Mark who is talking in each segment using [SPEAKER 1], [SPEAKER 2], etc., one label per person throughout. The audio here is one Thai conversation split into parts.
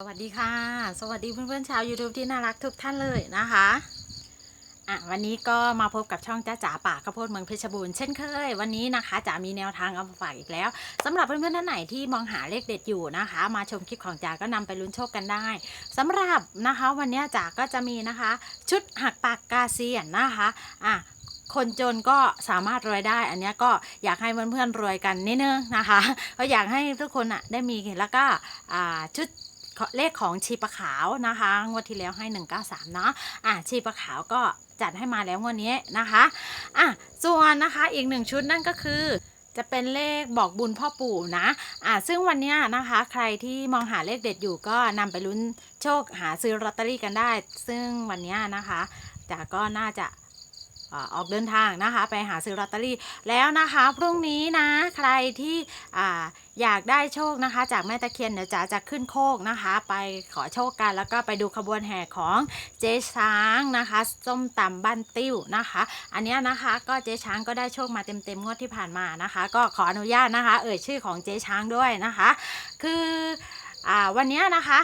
[SPEAKER 1] สวัสดีค่ะ สวัสดีเพื่อนๆชาว YouTube ที่น่ารักทุกท่านเลยนะคะอะวันนี้ก็มาพบกับช่องจ้าจ๋าป่าข้าวโพดเมืองเพชรบูรณ์เช่นเคย วันนี้นะคะจ๋ามีแนวทางเอามาฝากอีกแล้วสำหรับเพื่อนๆท่านไหนที่มองหาเลขเด็ดอยู่นะคะ มาชมคลิปของจ๋าก็นำไปลุ้นโชคกันได้สำหรับนะคะวันนี้จ๋าก็จะมีนะคะ ชุดหักปากกาเซียนนะคะอะคนจนก็สามารถรวยได้ อันนี้ก็อยากให้เพื่อนๆรวยกันนิดนึงนะคะก็อยากให้ทุกคนอะได้มีแล้วก็ชุด เลขของชีปะขาวนะคะงวดที่แล้วให้ 193 เนาะอะชีปะขาวก็จัดให้มาแล้วงวดนี้นะคะอะส่วนนะคะอีกหนึ่งชุดนั่นก็คือจะเป็นเลขบอกบุญพ่อปู่นะ อะซึ่งวันนี้นะคะ ใครที่มองหาเลขเด็ดอยู่ก็นำไปลุ้นโชคหาซื้อลอตเตอรี่กันได้ ซึ่งวันนี้นะคะจ๋าก็น่าจะ ออกเดินทางนะคะ ไปหาซื้อลอตเตอรี่แล้วนะคะ พรุ่งนี้นะ ใครที่อ่าอยากได้โชคนะคะ จากแม่ตะเคียนเดี๋ยวจ๋าจะขึ้นโคกนะคะ ไปขอโชคกันแล้วก็ไปดูขบวนแห่ของเจ๊ช้างนะคะส้มตำบ้านติ้วนะคะ อันนี้นะคะก็เจ๊ช้างก็ได้โชคมาเต็มๆงวดที่ผ่านมานะคะ ก็ขออนุญาตนะคะ เอ่ยชื่อของเจ๊ช้างด้วยนะคะ คืออ่าวันนี้นะคะ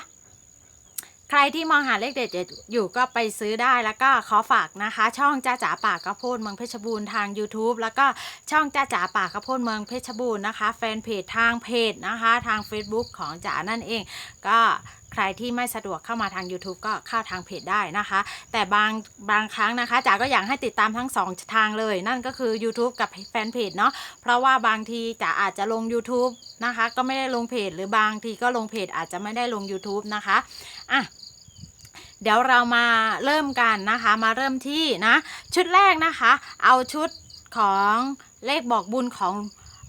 [SPEAKER 1] รที่มองหาเลขเด็ดอยู่ก็ไปซื้อได้แล้วก็ขอฝากนะคะ ช่องจ้าจ๋าป่ากกระโพดเมืองเพชรบูรณ์ทาง YouTube แล้วก็ช่องจ้าจ๋าป่ากกระโพดเมืองเพชรบูรณ์นะคะแฟนเพจทางเพจนะคะ ทาง Facebook ของจ๋านั่นเอง ก็ใครที่ไม่สะดวกเข้ามาทาง YouTube ก็เข้าทางเพจได้นะคะ แต่บางบางครั้งนะคะจ๋าก็อยากให้ติดตามทั้งสองทางเลย นั่นก็คือ YouTube กับแฟนเพจเนาะเพราะว่าบางทีจ๋าอาจจะลง YouTube นะคะ ก็ไม่ได้ลงเพจหรือบางทีก็ลงเพจอาจจะไม่ได้ลง YouTube นะคะอะ เดี๋ยวเรามาเริ่มกันนะคะ มาเริ่มที่นะ ชุดแรกนะคะ เอาชุดของเลขบอกบุญของ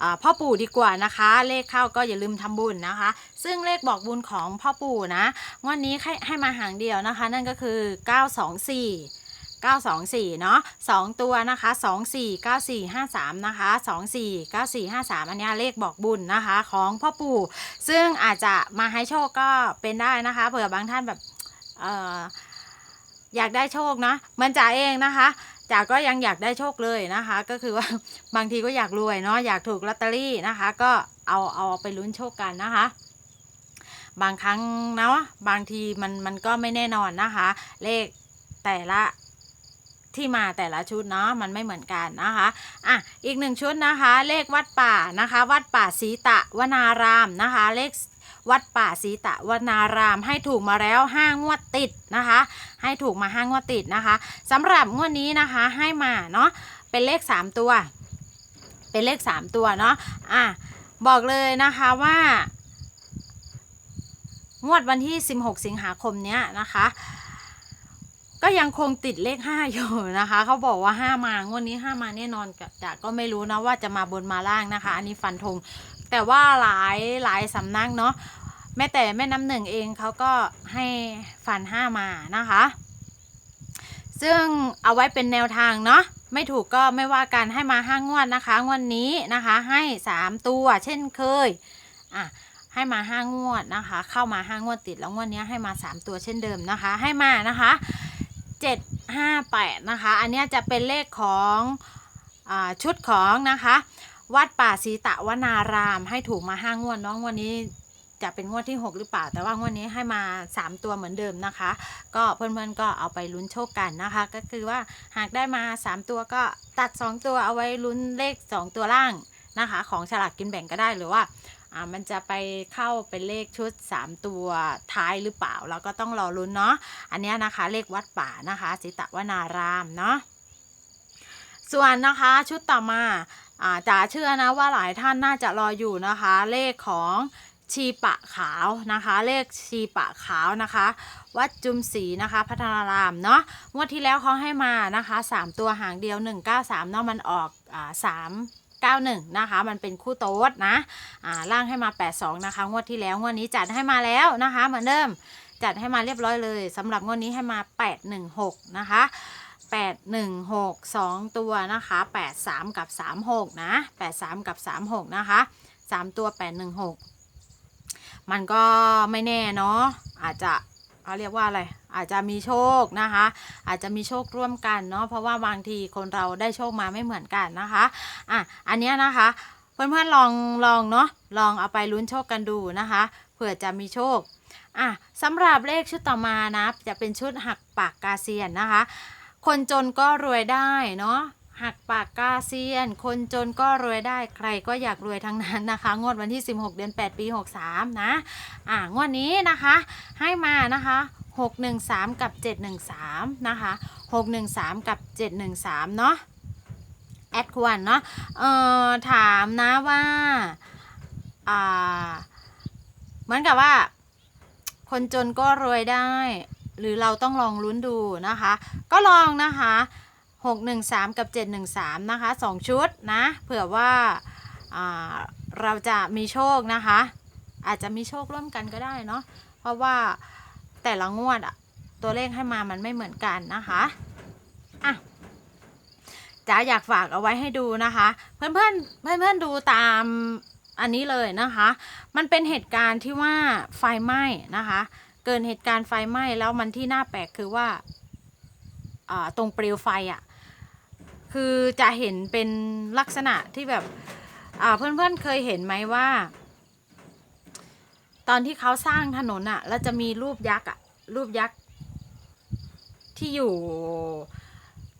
[SPEAKER 1] อพ่อปู่ดีกว่านะคะ เลขเข้าก็อย่าลืมทำบุญนะคะ ซึ่งเลขบอกบุญของพ่อปู่นะงวันนี้ให้ให้มาหางเดียวนะคะ นั่นก็คือ 924 924 เนาะ2ตัวนะคะ 24 9453 นะคะ 24 9453 อันนี้เลขบอกบุญนะคะของพ่อปู่ ซึ่งอาจจะมาให้โชคก็เป็นได้นะคะ เผื่อบางท่านแบบ อยากได้โชคนะมือนจ๋าเองนะคะจ๋าก็ยังอยากได้โชคเลยนะคะ ก็คือว่าบางทีก็อยากรวยเนาะอยากถูกลอตเตอรี่นะคะ ก็เอาเอาไปลุ้นโชคกันนะคะ บางครั้งเนาะบางทีมันมันก็ไม่แน่นอนนะคะ เลขแต่ละที่มาแต่ละชุดเนาะมันไม่เหมือนกันนะคะอะอีกหนึ่งชุดนะคะ เลขวัดป่านะคะ วัดป่าศรีตะวนารามนะคะ เลข วัดป่าศรีตะวนาราม ให้ถูกมาแล้วห้างวดติดนะคะ ให้ถูกมาห้างวดติดนะคะสำหรับงวดนี้นะคะให้มาเนาะเป็นเลข 3 ตัว เป็นเลข 3 ตัวเนาะอะบอกเลยนะคะว่างวดวันที่ 16 สิงหาคมเนี้ยนะคะ ก็ยังคงติดเลข 5 อยู่นะคะ เขาบอกว่า 5 มางวดนี้ 5 มาแน่นอนกับจะก็ไม่รู้นะว่าจะมาบนมาล่างนะคะ อันนี้ฟันธง แต่ว่าหลายหลายสำนักเนาะแม้แต่แม่น้ำหนึ่งเองเขาก็ให้ฟันห้ามานะคะ ซึ่งเอาไว้เป็นแนวทางเนาะไม่ถูกก็ไม่ว่ากันให้มาห้างวดนะคะงวดนี้นะคะให้สามตัวเช่นเคยอะให้มาห้างวดนะคะ เข้ามาห้างวดติดแล้วงวดนี้ให้มาสามตัวเช่นเดิมนะคะ ให้มานะคะเจ็ดห้าแปดนะคะ อันนี้จะเป็นเลขของอชุดของนะคะ วัดป่าศีตะวนาราม ให้ถูกมาห้างวดน้องวันนี้จะเป็นงวดที่ 6 หรือเปล่า แต่ว่างวดนี้ให้มา 3 ตัวเหมือนเดิมนะคะ ก็เพื่อนๆก็เอาไปลุ้นโชคกันนะคะ ก็คือว่าหากได้มา 3 ตัวก็ตัด 2 ตัวเอาไว้ลุ้นเลข 2 ตัวล่างนะคะ ของฉลากกินแบ่งก็ได้หรือว่ามันจะไปเข้าเป็นเลขชุด 3 ตัวท้ายหรือเปล่าเราก็ต้องรอลุ้นเนาะอันนี้นะคะเลขวัดป่านะคะศรีตะวนารามเนาะส่วนนะคะชุดต่อมา จ๋าเชื่อนะว่าหลายท่านน่าจะรออยู่นะคะ เลขของชีปะขาวนะคะ เลขชีปะขาวนะคะ วัดจุมศรีนะคะพัฒนารามเนาะงวดที่แล้วเขาให้มานะคะ 3 ตัวหางเดียว 193เนาะมันออกอ่า3 91 นะคะ มันเป็นคู่โต๊ดนะอ่าล่างให้มา 82 นะคะ งวดที่แล้วงวดนี้จัดให้มาแล้วนะคะ เหมือนเดิมจัดให้มาเรียบร้อยเลยสำหรับงวดนี้ให้มา 816 นะคะ 8 1 6 2 ตัวนะคะ 8 3 กับ 3 6 นะ 8 3 กับ 3 6 นะคะ 3 ตัว 8 1 6 มันก็ไม่แน่เนาะอาจจะเขาเรียกว่าอะไร อาจจะมีโชคนะคะ อาจจะมีโชคร่วมกันเนาะเพราะว่าบางทีคนเราได้โชคมาไม่เหมือนกันนะคะอะอันเนี้ยนะคะเพื่อนๆลองลองเนาะลองเอาไปลุ้นโชคกันดูนะคะเผื่อจะมีโชคอะสำหรับเลขชุดต่อมานะจะเป็นชุดหักปากกาเซียนนะคะ คนจนก็รวยได้เนาะหักปากกาเซียน คนจนก็รวยได้ใครก็อยากรวยทั้งนั้นนะคะ งวดวันที่ 16 เดือน 8 ปี 63 นะ อ่างวดนี้นะคะ ให้มานะคะ 613 กับ 713 นะคะ 613 กับ 713 เนาะแอดควันเนาะเอ่อถามนะว่า อ่า เหมือนกับว่า คนจนก็รวยได้ หรือเราต้องลองลุ้นดูนะคะ ก็ลองนะคะ 613 กับ 713 นะคะ 2 ชุดนะ เผื่อว่าาเราจะมีโชคนะคะ อาจจะมีโชคร่วมกันก็ได้เนาะเพราะว่าแต่ละงวดอะตัวเลขให้มามันไม่เหมือนกันนะคะอะจ๋าอยากฝากเอาไว้ให้ดูนะคะ เพื่อนเพื่อนเพื่อนเพื่อนดูตามอันนี้เลยนะคะ มันเป็นเหตุการณ์ที่ว่าไฟไหม้นะคะ เกิดเหตุการณ์ไฟไหม้แล้วมันที่น่าแปลกคือว่าตรงเปลวไฟอะ่ะคือจะเห็นเป็นลักษณะที่แบบเพื่อนๆเคยเห็นไหมว่า ตอนที่เขาสร้างถนนอะ่ะแล้วจะมีรูปยักษ์อะ่ะรูปยักษ์ที่อยู่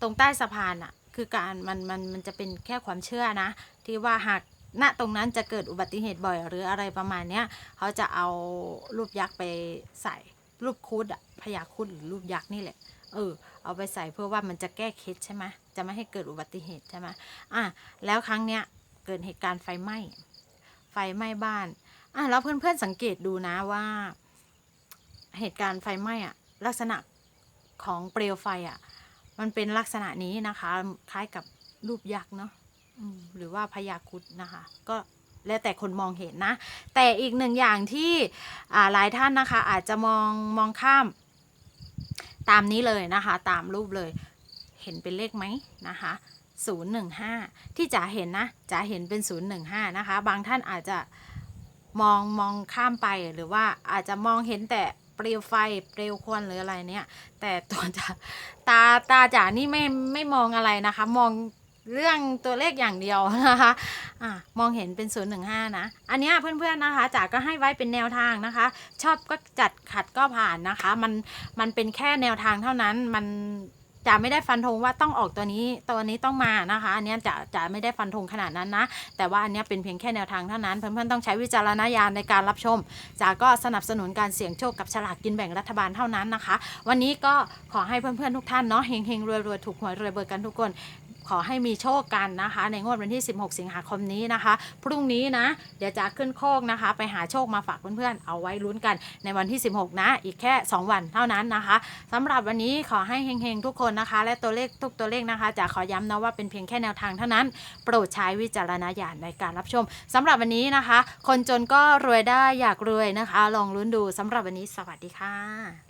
[SPEAKER 1] ตรงใต้สะพานอะ่ะคือการมันมันมันจะเป็นแค่ความเชื่อนะ ที่ว่าหาก ณตรงนั้นจะเกิดอุบัติเหตุบ่อยหรืออะไรประมาณเนี้ยเขาจะเอารูปยักษ์ไปใส่รูปคุดอะพญาคุดหรือรูปยักษ์นี่แหละเออเอาไปใส่เพื่อว่ามันจะแก้เคล็ดใช่ไหมจะไม่ให้เกิดอุบัติเหตุใช่ไหมอะแล้วครั้งเนี้ยเกิดเหตุการณ์ไฟไหม้ไฟไหม้บ้านอะแล้วเพื่อนๆสังเกตดูนะว่า เหตุการณ์ไฟไหม้อะลักษณะของเปลวไฟอะมันเป็นลักษณะนี้นะคะ คล้ายกับรูปยักษ์เนาะ หรือว่าพญาคุดนะคะ ก็แล้วแต่คนมองเห็นนะ แต่อีกหนึ่งอย่างที่หลายท่านนะคะ อาจจะมองมองข้าม ตามนี้เลยนะคะ ตามรูปเลย เห็นเป็นเลขไหมนะคะ015 ที่จ๋าเห็นนะจ๋าเห็นเป็น 015 นะคะ บางท่านอาจจะมองมองข้ามไปหรือว่าอาจจะมองเห็นแต่เปลวไฟเปลวควันหรืออะไรเนี่ย แต่ตัวจ๋าตาตาจ๋านี่ไม่ไม่มองอะไรนะคะ มอง เรื่องตัวเลขอย่างเดียวนะคะอะมองเห็นเป็น 015 นะ อันนี้เพื่อนๆนะคะจ๋าก็ให้ไว้เป็นแนวทางนะคะ ชอบก็จัดขัดก็ผ่านนะคะ มันมันเป็นแค่แนวทางเท่านั้นมันจะไม่ได้ฟันธงว่าต้องออกตัวนี้ตัวนี้ต้องมานะคะ อันนี้ยจะจะไม่ได้ฟันธงขนาดนั้นนะ แต่ว่าอันนี้เป็นเพียงแค่แนวทางเท่านั้นเพื่อนๆต้องใช้วิจารณญาณในการรับชมจ๋าก็สนับสนุนการเสี่ยงโชคกับฉลากกินแบ่งรัฐบาลเท่านั้นนะคะ วันนี้ก็ขอให้เพื่อนๆทุกท่านเนาะเฮงๆรวยๆถูกหวยรวยเบอร์กันทุกคน ขอให้มีโชคกันนะคะ ในงวดวันที่ 16 สิงหาคมนี้นะคะ พรุ่งนี้นะ เดี๋ยวจะขึ้นโคกนะคะ ไปหาโชคมาฝากเพื่อนๆ เอาไว้ลุ้นกันในวันที่ 16 นะ อีกแค่ 2 วันเท่านั้นนะคะสำหรับวันนี้ขอให้เฮงๆ ทุกคนนะคะ และตัวเลขทุกตัวเลขนะคะจะขอย้ำนะว่าเป็นเพียงแค่แนวทางเท่านั้น โปรดใช้วิจารณญาณในการรับชมสำหรับวันนี้นะคะ คนจนก็รวยได้อยากรวยนะคะ ลองลุ้นดูสำหรับวันนี้สวัสดีค่ะ